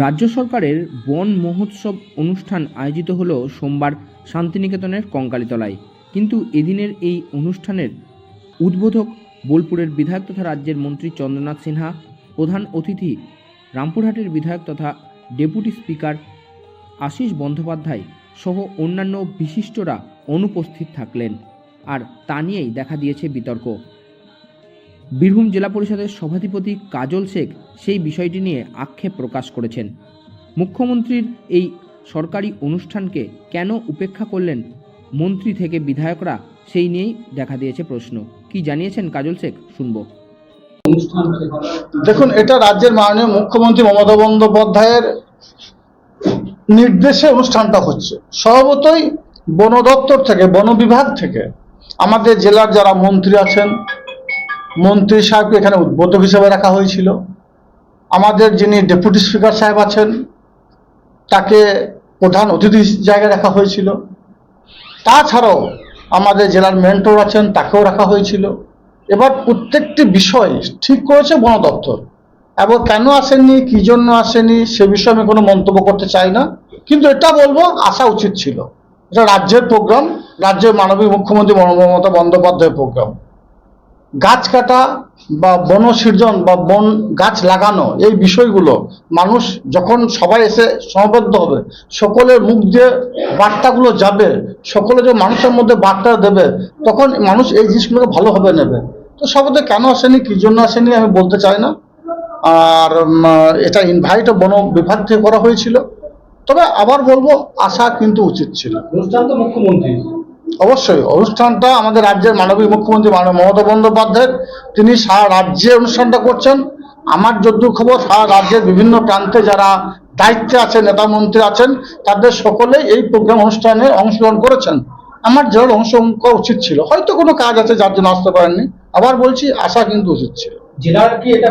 রাজ্য সরকারের বন মহোৎসব অনুষ্ঠান আয়োজিত হলো সোমবার শান্তিনিকেতনের কঙ্কালীতলায়। কিন্তু এদিনের এই অনুষ্ঠানের উদ্বোধক বোলপুরের বিধায়ক তথা রাজ্যের মন্ত্রী চন্দ্রনাথ সিনহা, প্রধান অতিথি রামপুরহাটের বিধায়ক তথা ডেপুটি স্পিকার আশিস বন্দ্যোপাধ্যায় সহ অন্যান্য বিশিষ্টরা অনুপস্থিত থাকলেন। আর তা নিয়েই দেখা দিয়েছে বিতর্ক। বীরভূম জেলা পরিষদের সভাধিপতি কাজল শেখ সেই বিষয়টি নিয়ে আক্ষেপ প্রকাশ করেছেন। মুখ্যমন্ত্রীর এই সরকারি অনুষ্ঠানকে কেন উপেক্ষা করলেন মন্ত্রী থেকে বিধায়করা সেই নিয়েই দেখা দিয়েছে প্রশ্ন। কি জানিয়েছেন কাজল শেখ? শুনব। দেখুন, এটা রাজ্যের মাননীয় মুখ্যমন্ত্রী মমতা বন্দ্যোপাধ্যায়ের নির্দেশে অনুষ্ঠানটা হচ্ছে। স্বভাবতই বন দপ্তর থেকে, বন বিভাগ থেকে আমাদের জেলার যারা মন্ত্রী আছেন মন্ত্রী সাহেবকে এখানে উদ্বোধক হিসেবে রাখা হয়েছিল। আমাদের যিনি ডেপুটি স্পিকার সাহেব আছেন, তাকে প্রধান অতিথি জায়গায় রাখা হয়েছিল। তাছাড়াও আমাদের জেলার মেন্টর আছেন, তাকেও রাখা হয়েছিল। এবার প্রত্যেকটি বিষয় ঠিক করেছে বন দপ্তর। এবং কেন আসেননি, কি জন্য আসেনি সে বিষয়ে আমি কোনো মন্তব্য করতে চাই না। কিন্তু এটা বলব, আসা উচিত ছিল। এটা রাজ্যের প্রোগ্রাম রাজ্যের মাননীয় মুখ্যমন্ত্রী মমতা বন্দ্যোপাধ্যায়ের প্রোগ্রাম গাছ কাটা বা বন সৃজন বা বন গাছ লাগানো, এই বিষয়গুলো মানুষ যখন সবাই এসে সমবদ্ধ হবে, সকলের মুখ দিয়ে বার্তাগুলো যাবে, সকলে যে মানুষের মধ্যে বার্তা দেবে, তখন মানুষ এই জিনিসগুলোকে ভালোভাবে নেবে। তো সবাই কেন আসেনি, কি জন্য আসেনি আমি বলতে চাই না। আর এটা ইনভাইট বন বিভাগ থেকে করা হয়েছিল। তবে আবার বলব আসা কিন্তু উচিত ছিল। মুখ্যমন্ত্রী অবশ্যই। অনুষ্ঠানটা আমাদের রাজ্যের মাননীয় মুখ্যমন্ত্রী মাননীয় মমতা বন্দ্যোপাধ্যায়ের। তিনি সারা রাজ্যে অনুষ্ঠানটা করছেন। আমার যদ্দূর খবর, সারা রাজ্যের বিভিন্ন প্রান্তে যারা দায়িত্বে আছেন, নেতা মন্ত্রী আছেন, তাদের সকলেই এই প্রোগ্রাম অনুষ্ঠানে অংশগ্রহণ করেছেন। আমার জেলার অংশগ্রহণ করা উচিত ছিল। হয়তো কোনো কাজ আছে যার জন্য আসতে পারেননি। আবার বলছি আসা কিন্তু উচিত ছিল। জেলার কি এটা